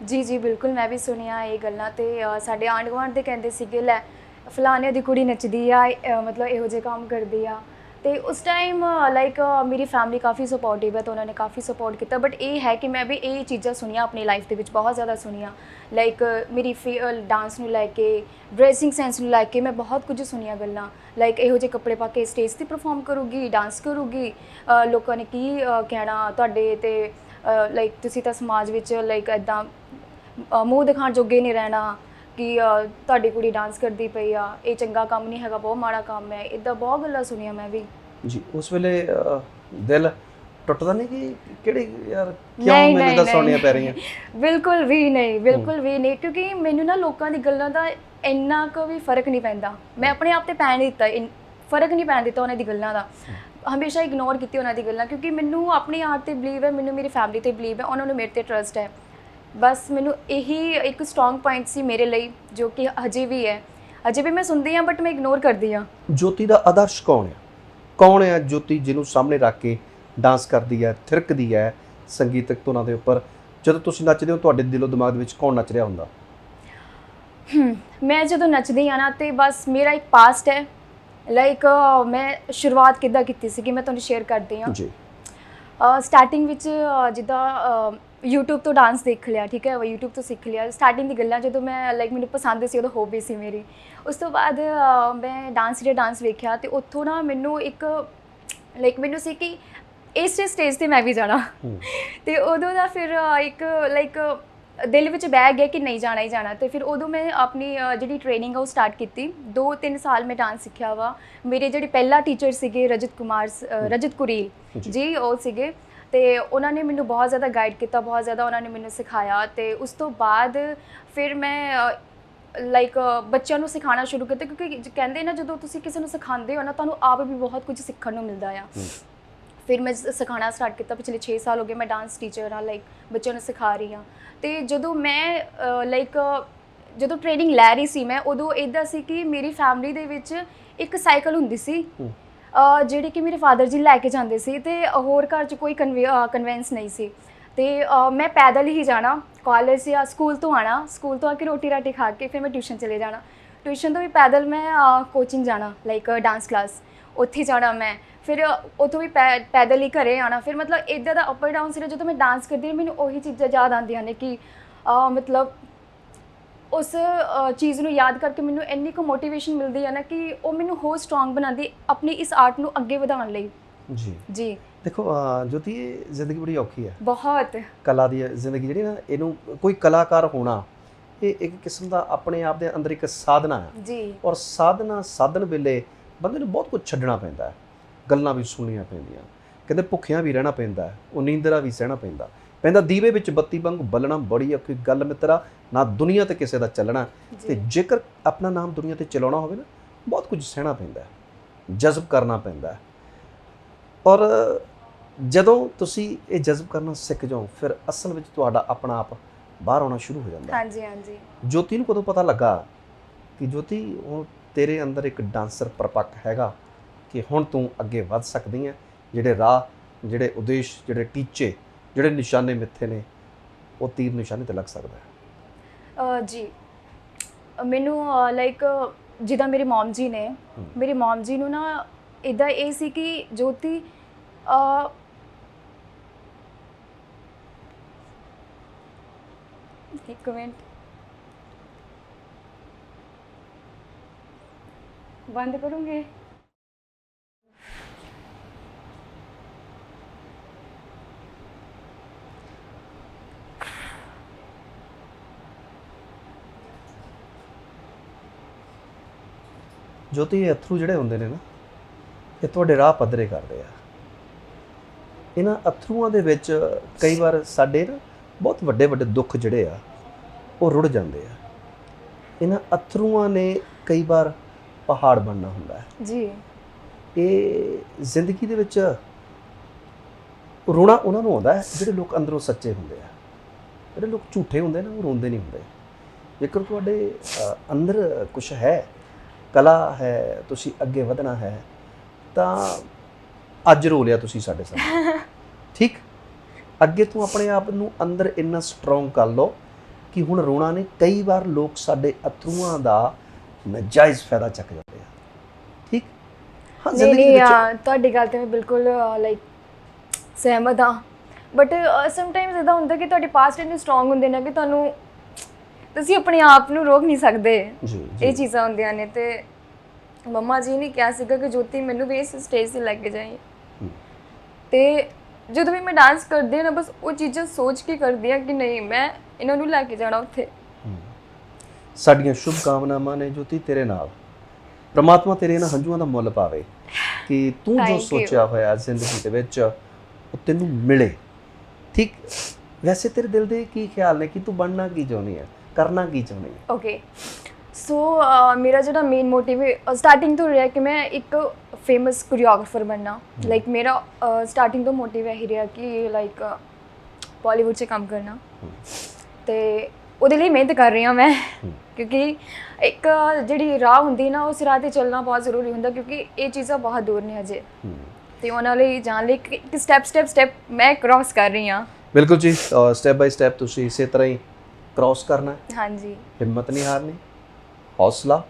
ਜੀ ਜੀ ਬਿਲਕੁਲ ਮੈਂ ਵੀ ਸੁਣਿਆ ਇਹ ਗੱਲਾਂ ਤੇ ਸਾਡੇ ਆਂਢ ਗੁਆਂਢ ਦੇ ਕਹਿੰਦੇ ਸੀਗੇ ਲੈ ਫਲਾਣੇ ਦੀ ਕੁੜੀ ਨੱਚਦੀ ਆ ਮਤਲਬ ਇਹੋ ਜਿਹੇ ਕੰਮ ਕਰਦੀ ਆ। ਤੇ ਉਸ ਟਾਈਮ ਲਾਈਕ ਮੇਰੀ ਫੈਮਿਲੀ ਕਾਫੀ ਸਪੋਰਟਿਵ ਹੈ ਤਾਂ ਉਹਨਾਂ ਨੇ ਕਾਫੀ ਸਪੋਰਟ ਕੀਤਾ ਬਟ ਇਹ ਹੈ ਕਿ ਮੈਂ ਵੀ ਇਹ ਚੀਜ਼ਾਂ ਸੁਣੀਆਂ ਆਪਣੀ ਲਾਈਫ ਦੇ ਵਿੱਚ, ਬਹੁਤ ਜ਼ਿਆਦਾ ਸੁਣੀਆਂ। ਲਾਈਕ ਮੇਰੀ ਡਾਂਸ ਨੂੰ ਲੈ ਕੇ ਡਰੈਸਿੰਗ ਸੈਂਸ ਨੂੰ ਲੈ ਕੇ ਮੈਂ ਬਹੁਤ ਕੁਝ ਸੁਣੀਆਂ ਗੱਲਾਂ। ਲਾਈਕ ਇਹੋ ਜਿਹੇ ਕੱਪੜੇ ਪਾ ਕੇ ਸਟੇਜ ਤੇ ਪਰਫਾਰਮ ਕਰੂਗੀ ਡਾਂਸ ਕਰੂਗੀ। ਲੋਕਾਂ ਨੇ ਕੀ ਕਹਿਣਾ ਤੁਹਾਡੇ ਤੇ ਲਾਈਕ ਤੁਸੀਂ ਤਾਂ ਸਮਾਜ ਵਿੱਚ ਲਾਈਕ ਇਦਾਂ ਮੂੰਹ ਦਿਖਾਉਣ ਜੋਗੇ ਨਹੀਂ ਰਹਿਣਾ। ਕਿ ਤੁਹਾਡੀ ਕੁੜੀ ਡਾਂਸ ਕਰਦੀ ਪਈ ਆ ਇਹ ਚੰਗਾ ਕੰਮ ਨਹੀਂ ਹੈਗਾ ਬਹੁਤ ਮਾੜਾ ਕੰਮ ਹੈ ਇਦਾਂ ਬਹੁਤ ਗੱਲਾਂ ਸੁਣੀਆਂ ਮੈਂ ਵੀ। ਜੀ ਉਸ ਵੇਲੇ ਅਹ, ਦਿਲ ਟੁੱਟਦਾ ਨਹੀਂ ਕਿ ਕਿਹੜੇ ਯਾਰ ਕਿਉਂ ਨਹੀਂ, ਮੈਨੂੰ ਨਹੀਂ, ਤਾਂ ਨਹੀਂ। ਸੁਣਨੀਆਂ ਪੈ ਰਹੀਆਂ? ਬਿਲਕੁਲ ਵੀ ਨਹੀਂ ਬਿਲਕੁਲ ਵੀ ਨਹੀਂ ਕਿਉਂਕਿ ਮੈਨੂੰ ਨਾ ਲੋਕਾਂ ਦੀ ਗੱਲਾਂ ਦਾ ਇੰਨਾ ਕੁ ਵੀ ਫ਼ਰਕ ਨਹੀਂ ਪੈਂਦਾ। ਮੈਂ ਆਪਣੇ ਆਪ ਤੇ ਪੈਣ ਨਹੀਂ ਦਿੱਤਾ ਇਨ- ਫ਼ਰਕ ਨਹੀਂ ਪੈਣ ਦਿੱਤਾ ਉਹਨਾਂ ਦੀ ਗੱਲਾਂ ਦਾ। ਹਮੇਸ਼ਾ ਇਗਨੋਰ ਕੀਤੀ ਉਹਨਾਂ ਦੀ ਗੱਲਾਂ ਕਿਉਂਕਿ ਮੈਨੂੰ ਆਪਣੀ ਆਰਟ ਤੇ ਬਲੀਵ ਹੈ ਮੈਨੂੰ ਮੇਰੀ ਫੈਮਿਲੀ ਤੇ ਬਲੀਵ ਹੈ ਉਹਨਾਂ ਨੂੰ ਮੇਰੇ ਤੇ ਟਰਸਟ ਹੈ। ਬਸ ਮੈਨੂੰ ਇਹੀ ਇੱਕ ਸਟਰੋਂਗ ਪੁਆਇੰਟ ਸੀ ਮੇਰੇ ਲਈ ਜੋ ਕਿ ਹਜੇ ਵੀ ਹੈ। ਅਜੇ ਵੀ ਮੈਂ ਸੁਣਦੀ ਹਾਂ ਬਟ ਮੈਂ ਇਗਨੋਰ ਕਰਦੀ ਹਾਂ। ਜੋਤੀ ਦਾ ਆਦਰਸ਼ ਕੌਣ ਹੈ? ਕੌਣ ਹੈ ਜੋਤੀ ਜਿਹਨੂੰ ਸਾਹਮਣੇ ਰੱਖ ਕੇ ਡਾਂਸ ਕਰਦੀ ਹੈ ਥਿਰਕਦੀ ਹੈ ਸੰਗੀਤਕ ਧੁਨਾਂ ਦੇ ਉੱਪਰ? ਜਦੋਂ ਤੁਸੀਂ ਨੱਚਦੇ ਹੋ ਤੁਹਾਡੇ ਦਿਲੋਂ ਦਿਮਾਗ ਦੇ ਵਿੱਚ ਕੌਣ ਨੱਚ ਰਿਹਾ ਹੁੰਦਾ? ਮੈਂ ਜਦੋਂ ਨੱਚਦੀ ਆ ਨਾ ਤੇ ਬਸ ਮੇਰਾ ਇੱਕ ਪਾਸਟ ਹੈ। ਲਾਈਕ ਮੈਂ ਸ਼ੁਰੂਆਤ ਕਿੱਦਾਂ ਕੀਤੀ ਸੀ ਕਿ ਮੈਂ ਤੁਹਾਨੂੰ ਸ਼ੇਅਰ ਕਰਦੀ ਹਾਂ। ਜੀ। ਸਟਾਰਟਿੰਗ ਵਿੱਚ ਜਿੱਦਾਂ YouTube ਤੋਂ ਡਾਂਸ ਦੇਖ ਲਿਆ ਠੀਕ ਹੈ? ਉਹ YouTube ਤੋਂ ਸਿੱਖ ਲਿਆ। ਸਟਾਰਟਿੰਗ ਦੀ ਗੱਲਾਂ ਜਦੋਂ ਮੈਂ ਲਾਈਕ ਮੈਨੂੰ ਪਸੰਦ ਸੀ ਉਦੋਂ ਹੌਬੀ ਸੀ ਮੇਰੀ। ਉਸ ਤੋਂ ਬਾਅਦ ਮੈਂ ਡਾਂਸ ਜਿਹੜਾ ਡਾਂਸ ਵੇਖਿਆ ਤੇ ਉੱਥੋਂ ਨਾ ਮੈਨੂੰ ਇੱਕ ਲਾਈਕ ਮੈਨੂੰ ਸੀ ਕਿ ਇਸ ਸਟੇਜ ਤੇ ਮੈਂ ਵੀ ਜਾਣਾ। ਤੇ ਉਦੋਂ ਦਾ ਫਿਰ ਇੱਕ ਲਾਈਕ ਦਿਲ ਵਿੱਚ ਬਹਿ ਗਿਆ ਕਿ ਨਹੀਂ ਜਾਣਾ ਹੀ ਜਾਣਾ। ਤੇ ਫਿਰ ਉਦੋਂ ਮੈਂ ਆਪਣੀ ਜਿਹੜੀ ਟ੍ਰੇਨਿੰਗ ਆ ਉਹ ਸਟਾਰਟ ਕੀਤੀ। 2-3 ਸਾਲ ਮੈਂ ਡਾਂਸ ਸਿੱਖਿਆ ਵਾ। ਮੇਰੇ ਜਿਹੜੇ ਪਹਿਲਾ ਟੀਚਰ ਸੀਗੇ ਰਜਤ ਕੁਮਾਰ ਰਜਤ ਕੁਰੀਲ। ਜੀ ਉਹ ਸੀਗੇ। ਤੇ ਉਹਨਾਂ ਨੇ ਮੈਨੂੰ ਬਹੁਤ ਜ਼ਿਆਦਾ ਗਾਈਡ ਕੀਤਾ ਬਹੁਤ ਜ਼ਿਆਦਾ ਉਹਨਾਂ ਨੇ ਮੈਨੂੰ ਸਿਖਾਇਆ ਤੇ ਉਸ ਤੋਂ ਬਾਅਦ ਫਿਰ ਮੈਂ ਲਾਈਕ ਬੱਚਿਆਂ ਨੂੰ ਸਿਖਾਉਣਾ ਸ਼ੁਰੂ ਕੀਤਾ ਕਿਉਂਕਿ ਕਹਿੰਦੇ ਨਾ ਜਦੋਂ ਤੁਸੀਂ ਕਿਸੇ ਨੂੰ ਸਿਖਾਉਂਦੇ ਹੋ ਨਾ ਤੁਹਾਨੂੰ ਆਪ ਵੀ ਬਹੁਤ ਕੁਝ ਸਿੱਖਣ ਨੂੰ ਮਿਲਦਾ ਆ। ਫਿਰ ਮੈਂ ਸਿਖਾਉਣਾ ਸਟਾਰਟ ਕੀਤਾ ਪਿਛਲੇ 6 ਸਾਲ ਹੋ ਗਏ ਮੈਂ ਡਾਂਸ ਟੀਚਰ ਹਾਂ ਲਾਈਕ ਬੱਚਿਆਂ ਨੂੰ ਸਿਖਾ ਰਹੀ ਹਾਂ। ਤੇ ਜਦੋਂ ਮੈਂ ਲਾਈਕ ਜਦੋਂ ਟ੍ਰੇਨਿੰਗ ਲੈ ਰਹੀ ਸੀ ਮੈਂ ਉਦੋਂ ਇਦਾਂ ਸੀ ਕਿ ਮੇਰੀ ਫੈਮਿਲੀ ਦੇ ਵਿੱਚ ਇੱਕ ਸਾਈਕਲ ਹੁੰਦੀ ਸੀ। ਜਿਹੜੇ ਕਿ ਮੇਰੇ ਫਾਦਰ ਜੀ ਲੈ ਕੇ ਜਾਂਦੇ ਸੀ ਤੇ ਹੋਰ ਘਰ 'ਚ ਕੋਈ ਕਨਵੈਂਸ ਨਹੀਂ ਸੀ। ਤੇ ਮੈਂ ਪੈਦਲ ਹੀ ਜਾਣਾ ਕਾਲਜ ਜਾਂ ਸਕੂਲ ਤੋਂ ਆਣਾ ਸਕੂਲ ਤੋਂ ਆ ਕੇ ਰੋਟੀ ਰਾਟੀ ਖਾ ਕੇ ਫਿਰ ਮੈਂ ਟਿਊਸ਼ਨ ਚਲੇ ਜਾਣਾ। ਟਿਊਸ਼ਨ ਤੋਂ ਵੀ ਪੈਦਲ ਮੈਂ ਕੋਚਿੰਗ ਜਾਣਾ ਲਾਈਕ ਡਾਂਸ ਕਲਾਸ ਉੱਥੇ ਜਾਣਾ ਮੈਂ। ਫਿਰ ਉੱਥੋਂ ਵੀ ਪੈ- ਪੈਦਲ ਹੀ ਘਰੇ ਆਣਾ। ਫਿਰ ਮਤਲਬ ਇਦਾਂ ਦਾ ਅਪ ਡਾਊਨ ਸੀ ਜਦੋਂ ਮੈਂ ਡਾਂਸ ਕਰਦੀ ਹਾਂ ਮੈਨੂੰ ਉਹੀ ਚੀਜ਼ਾਂ ਯਾਦ ਆਉਂਦੀਆਂ ਨੇ ਕਿ ਮਤਲਬ ਉਸ ਚੀਜ਼ ਨੂੰ ਯਾਦ ਕਰਕੇ ਮੈਨੂੰ ਇੰਨੀ ਕੁ ਮੋਟੀਵੇਸ਼ਨ ਮਿਲਦੀ ਹੈ ਨਾ ਕਿ ਉਹ ਮੈਨੂੰ ਹੋਰ ਸਟਰੋਂਗ ਬਣਾਉਂਦੀ ਆਪਣੀ ਇਸ ਆਰਟ ਨੂੰ ਅੱਗੇ ਵਧਾਉਣ ਲਈ। ਜੀ। ਜੀ। ਦੇਖੋ ਜੋਤੀ ਜ਼ਿੰਦਗੀ ਬੜੀ ਔਖੀ ਹੈ। ਬਹੁਤ। ਕਲਾ ਦੀ ਜ਼ਿੰਦਗੀ ਜਿਹੜੀ ਨਾ ਇਹਨੂੰ ਕੋਈ ਕਲਾਕਾਰ ਹੋਣਾ ਇਹ ਇੱਕ ਕਿਸਮ ਦਾ ਆਪਣੇ ਆਪ ਦੇ ਅੰਦਰ ਇੱਕ ਸਾਧਨਾ ਹੈ। ਜੀ। ਔਰ ਸਾਧਨਾ ਸਾਧਨ ਵੇਲੇ ਬੰਦੇ ਨੂੰ ਬਹੁਤ ਕੁਝ ਛੱਡਣਾ ਪੈਂਦਾ ਹੈ। ਗੱਲਾਂ ਵੀ ਸੁਣਨੀਆਂ ਪੈਂਦੀਆਂ। ਕਹਿੰਦੇ ਭੁੱਖਿਆਂ ਵੀ ਰਹਿਣਾ ਪੈਂਦਾ ਹੈ ਉਹ ਨੀਂਦਰਾ ਵੀ ਸਹਿਣਾ ਪੈਂਦਾ। ਪੈਂਦਾ ਦੀਵੇ ਵਿੱਚ ਬੱਤੀ ਵਾਂਗ ਬਲਣਾ ਬੜੀ ਔਖੀ ਗੱਲ ਮਿੱਤਰਾ ਨਾ ਦੁਨੀਆ ਤੇ ਕਿਸੇ ਦਾ ਚੱਲਣਾ। ਤੇ ਜੇਕਰ ਆਪਣਾ ਨਾਮ ਦੁਨੀਆ ਤੇ ਚਲਾਉਣਾ ਹੋਵੇ ਨਾ ਬਹੁਤ ਕੁਝ ਸਹਿਣਾ ਪੈਂਦਾ ਹੈ ਜਜ਼ਬ ਕਰਨਾ ਪੈਂਦਾ ਹੈ। ਔਰ ਜਦੋਂ ਤੁਸੀਂ ਇਹ ਜਜ਼ਬ ਕਰਨਾ ਸਿੱਖ ਜਾਓ ਫਿਰ ਅਸਲ ਵਿੱਚ ਤੁਹਾਡਾ ਆਪਣਾ ਆਪ ਬਾਹਰ ਆਉਣਾ ਸ਼ੁਰੂ ਹੋ ਜਾਂਦਾ ਹਾਂਜੀ ਹਾਂਜੀ। ਜੋਤੀ ਨੂੰ ਕਦੋਂ ਪਤਾ ਲੱਗਾ ਕਿ ਜੋਤੀ ਹੁਣ ਤੇਰੇ ਅੰਦਰ ਇੱਕ ਡਾਂਸਰ ਪਰਪੱਕ ਹੈਗਾ ਕਿ ਹੁਣ ਤੂੰ ਅੱਗੇ ਵੱਧ ਸਕਦੀ ਹੈ ਜਿਹੜੇ ਰਾਹ ਜਿਹੜੇ ਉਦੇਸ਼ ਜਿਹੜੇ ਟੀਚੇ ਜਿਹੜੇ ਨਿਸ਼ਾਨੇ ਮਿੱਥੇ ਨੇ ਉਹ ਤੀਰ ਨਿਸ਼ਾਨੇ ਤੇ ਲੱਗ ਸਕਦਾ ਹੈ। ਅ, ਜੀ। ਮੈਨੂੰ ਲਾਈਕ ਜਿੱਦਾਂ ਮੇਰੇ ਮਮ ਜੀ ਨੇ। ਮੇਰੇ ਮਮ ਜੀ ਨੂੰ ਨਾ ਇਦਾਂ ਇਹ ਸੀ ਕਿ ਜੋਤੀ ਅ, ਇੱਕ ਮਿੰਟ। ਬੰਦ ਕਰੂੰਗੇ? ਜੋਤੀ ਇਹ ਅਥਰੂ ਜਿਹੜੇ ਹੁੰਦੇ ਨੇ ਨਾ ਇਹ ਤੁਹਾਡੇ ਰਾਹ ਪੱਧਰੇ ਕਰਦੇ ਆ। ਇਹਨਾਂ ਅਥਰੂਆਂ ਦੇ ਵਿੱਚ ਕਈ ਵਾਰ ਸਾਡੇ ਨਾ ਬਹੁਤ ਵੱਡੇ ਵੱਡੇ ਦੁੱਖ ਜਿਹੜੇ ਆ ਉਹ ਰੁੜ ਜਾਂਦੇ ਆ। ਇਹਨਾਂ ਅਥਰੂਆਂ ਨੇ ਕਈ ਵਾਰ ਪਹਾੜ ਬਣਨਾ ਹੁੰਦਾ ਹੈ। ਜੀ। ਇਹ ਜ਼ਿੰਦਗੀ ਦੇ ਵਿੱਚ ਰੋਣਾ ਉਹਨਾਂ ਨੂੰ ਆਉਂਦਾ ਹੈ ਜਿਹੜੇ ਲੋਕ ਅੰਦਰੋਂ ਸੱਚੇ ਹੁੰਦੇ ਆ। ਜਿਹੜੇ ਲੋਕ ਝੂਠੇ ਹੁੰਦੇ ਨਾ ਉਹ ਰੋਂਦੇ ਨਹੀਂ ਹੁੰਦੇ। ਜੇਕਰ ਤੁਹਾਡੇ ਅੰਦਰ ਕੁਝ ਹੈ ਕਲਾ ਹੈ ਤੁਸੀਂ ਅੱਗੇ ਵਧਣਾ ਹੈ ਤਾਂ ਅੱਜ ਰੋ ਲਿਆ ਤੁਸੀਂ ਸਾਡੇ ਸਾਹਮਣੇ। ਠੀਕ? ਅੱਗੇ ਤੋਂ ਆਪਣੇ ਆਪ ਨੂੰ ਅੰਦਰ ਇੰਨਾ ਸਟਰੋਂਗ ਕਰ ਲਓ ਕਿ ਹੁਣ ਰੋਣਾ ਨੇ ਕਈ ਵਾਰ ਲੋਕ ਸਾਡੇ ਅਥਰੂਆਂ ਦਾ ਨਜਾਇਜ਼ ਫਾਇਦਾ ਚੱਕ ਜਾਂਦੇ ਆ। ਠੀਕ? ਹਾਂ ਜ਼ਿੰਦਗੀ ਵਿੱਚ ਤੁਹਾਡੀ ਗੱਲ ਤੇ ਮੈਂ ਬਿਲਕੁਲ ਲਾਈਕ ਸਹਿਮਤ ਹਾਂ। ਬਟ ਸਮ ਟਾਈਮਸ ਇਦਾਂ ਹੁੰਦਾ ਕਿ ਤੁਹਾਡੇ ਪਾਸਟ ਇੰਨੇ ਸਟਰੋਂਗ ਹੁੰਦੇ ਨੇ ਕਿ ਤੁਹਾਨੂੰ ਤੁਸੀਂ ਆਪਣੇ ਆਪ ਨੂੰ ਰੋਕ ਨਹੀਂ ਸਕਦੇ। ਜੀ ਇਹ ਚੀਜ਼ਾਂ ਹੁੰਦੀਆਂ ਨੇ ਤੇ ਮੰਮਾ ਜੀ ਨੇ ਕਿਹਾ ਸੀਗਾ ਕਿ ਜੋਤੀ ਮੈਨੂੰ ਵੀ ਇਸ ਸਟੇਜ ਤੇ ਲੈ ਕੇ ਜਾਈਂ। ਤੇ ਜਦੋਂ ਵੀ ਮੈਂ ਡਾਂਸ ਕਰਦੀ ਹਾਂ ਨਾ ਬਸ ਉਹ ਚੀਜ਼ਾਂ ਸੋਚ ਕੇ ਕਰਦੀ ਹਾਂ ਕਿ ਨਹੀਂ ਮੈਂ ਇਹਨਾਂ ਨੂੰ ਲੈ ਕੇ ਜਾਣਾ ਉੱਥੇ। ਸਾਡੀਆਂ ਸ਼ੁਭ ਕਾਮਨਾਵਾਂ ਨੇ ਜੋਤੀ ਤੇਰੇ ਨਾਲ। ਪ੍ਰਮਾਤਮਾ ਤੇਰੇ ਇਹਨਾਂ ਹੰਝੂਆਂ ਦਾ ਮੁੱਲ ਪਾਵੇ ਕਿ ਤੂੰ ਜੋ. ਸੋਚਿਆ ਹੋਇਆ ਜ਼ਿੰਦਗੀ ਦੇ ਵਿੱਚ ਉਹ ਤੈਨੂੰ ਮਿਲੇ। ਠੀਕ? ਵੈਸੇ ਤੇਰੇ ਦਿਲ ਦੇ ਕੀ ਖਿਆਲ ਨੇ ਕਿ ਤੂੰ ਬਣਨਾ ਕੀ ਚਾਹੁੰਦੀ ਹੈ? ਕਰਨਾ ਕੀ ਚਾਹੁੰਦੀ ਹੈ? ਓਕੇ ਸੋ ਮੇਰਾ ਜਿਹੜਾ ਮੇਨ ਮੋਟਿਵ ਸਟਾਰਟਿੰਗ ਤੋਂ ਰਿਹਾ ਕਿ ਮੈਂ ਇੱਕ ਫੇਮਸ ਕੋਰੀਓਗ੍ਰਾਫਰ ਬਣਨਾ। ਲਾਈਕ ਮੇਰਾ ਸਟਾਰਟਿੰਗ ਤੋਂ ਮੋਟਿਵ ਇਹ ਰਿਹਾ ਕਿ ਲਾਈਕ ਬਾਲੀਵੁੱਡ 'ਚ ਕੰਮ ਕਰਨਾ। ਤੇ ਉਹਦੇ ਲਈ ਮਿਹਨਤ ਕਰ ਰਹੀ ਹਾਂ ਮੈਂ। ਕਿਉਂਕਿ ਇੱਕ ਜਿਹੜੀ ਰਾਹ ਹੁੰਦੀ ਨਾ ਉਸ ਰਾਹ ਤੇ ਚੱਲਣਾ ਬਹੁਤ ਜ਼ਰੂਰੀ ਹੁੰਦਾ ਕਿਉਂਕਿ ਇਹ ਚੀਜ਼ਾਂ ਬਹੁਤ ਦੂਰ ਨੇ ਅਜੇ। ਤੇ ਉਹਨਾਂ ਲਈ ਜਾਣ ਲਈ ਇੱਕ ਸਟੈਪ ਸਟੈਪ ਸਟੈਪ ਮੈਂ ਕ੍ਰਾਸ ਕਰ ਰਹੀ ਹਾਂ। ਬਿਲਕੁਲ ਜੀ ਸਟੈਪ ਬਾਈ ਸਟੈਪ ਤੁਸੀਂ ਇਸੇ ਤਰ੍ਹਾਂ ਹੀ ਕ੍ਰਾਸ ਕਰਨਾ ਹੈ। ਹਾਂਜੀ। ਹਿੰਮਤ ਨਹੀਂ ਹਾਰਨੀ ਹੌਸਲਾ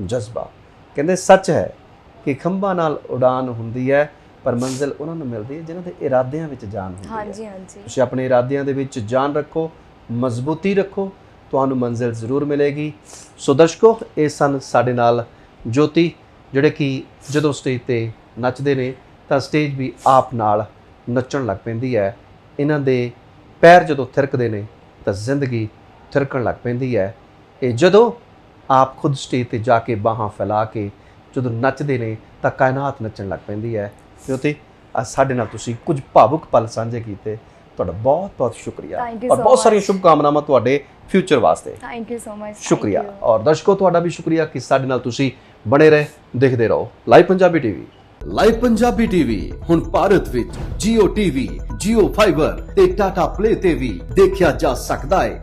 ਜਜ਼ਬਾ। ਕਹਿੰਦੇ ਸੱਚ ਹੈ ਕਿ ਖੰਭਾਂ ਨਾਲ ਉਡਾਨ ਹੁੰਦੀ ਹੈ ਪਰ ਮੰਜ਼ਿਲ ਉਹਨਾਂ ਨੂੰ ਮਿਲਦੀ ਹੈ ਜਿਨ੍ਹਾਂ ਦੇ ਇਰਾਦਿਆਂ ਵਿੱਚ ਜਾਨ ਹੁੰਦੀ ਹੈ। ਹਾਂਜੀ ਹਾਂਜੀ। ਤੁਸੀਂ ਆਪਣੇ ਇਰਾਦਿਆਂ ਦੇ ਵਿੱਚ ਜਾਨ ਰੱਖੋ ਮਜ਼ਬੂਤੀ ਰੱਖੋ ਤੁਹਾਨੂੰ ਮੰਜ਼ਿਲ ਜ਼ਰੂਰ ਮਿਲੇਗੀ। ਸੋ ਦਰਸ਼ਕੋ ਇਹ ਸਨ ਸਾਡੇ ਨਾਲ ਜੋਤੀ ਜਿਹੜੇ ਕਿ ਜਦੋਂ ਸਟੇਜ ਤੇ ਨੱਚਦੇ ਨੇ ਤਾਂ ਸਟੇਜ ਵੀ ਆਪ ਨਾਲ ਨੱਚਣ ਲੱਗ ਪੈਂਦੀ ਹੈ। ਇਹਨਾਂ ਦੇ ਪੈਰ ਜਦੋਂ ਥਿਰਕਦੇ ਨੇ ਤਾਂ ਜ਼ਿੰਦਗੀ ਥਿਰਕਣ ਲੱਗ ਪੈਂਦੀ ਹੈ। ਇਹ ਜਦੋਂ ਆਪ ਖੁਦ ਸਟੇਜ ਤੇ ਜਾ ਕੇ ਬਾਹਾਂ ਫੈਲਾ ਕੇ ਜਦੋਂ ਨੱਚਦੇ ਨੇ ਤਾਂ ਕਾਇਨਾਤ ਨੱਚਣ ਲੱਗ ਪੈਂਦੀ ਹੈ। ਕਿਉਂਕਿ ਅੱਜ ਸਾਡੇ ਨਾਲ ਤੁਸੀਂ ਕੁਝ ਭਾਵੁਕ ਪਲ ਸਾਂਝੇ ਕੀਤੇ। ਤੁਹਾਡਾ ਬਹੁਤ ਬਹੁਤ ਸ਼ੁਕਰੀਆ। ਔਰ ਬਹੁਤ ਸਾਰੀਆਂ. ਸ਼ੁਭ ਕਾਮਨਾਵਾਂ ਤੁਹਾਡੇ ਫਿਊਚਰ ਵਾਸਤੇ। ਥੈਂਕ ਯੂ ਸੋ ਮਚ ਸ਼ੁਕਰੀਆ। ਔਰ ਦਰਸ਼ਕੋ ਤੁਹਾਡਾ ਵੀ ਸ਼ੁਕਰੀਆ ਕਿ ਸਾਡੇ ਨਾਲ ਤੁਸੀਂ ਬਣੇ ਰਹੇ ਦੇਖਦੇ ਰਹੋ। Live Punjabi TV live Punjabi TV ਹੁਣ ਭਾਰਤ ਵਿੱਚ Jio TV, Jio Fiber ਤੇ Tata Play ਤੇ ਵੀ ਦੇਖਿਆ ਜਾ ਸਕਦਾ ਹੈ।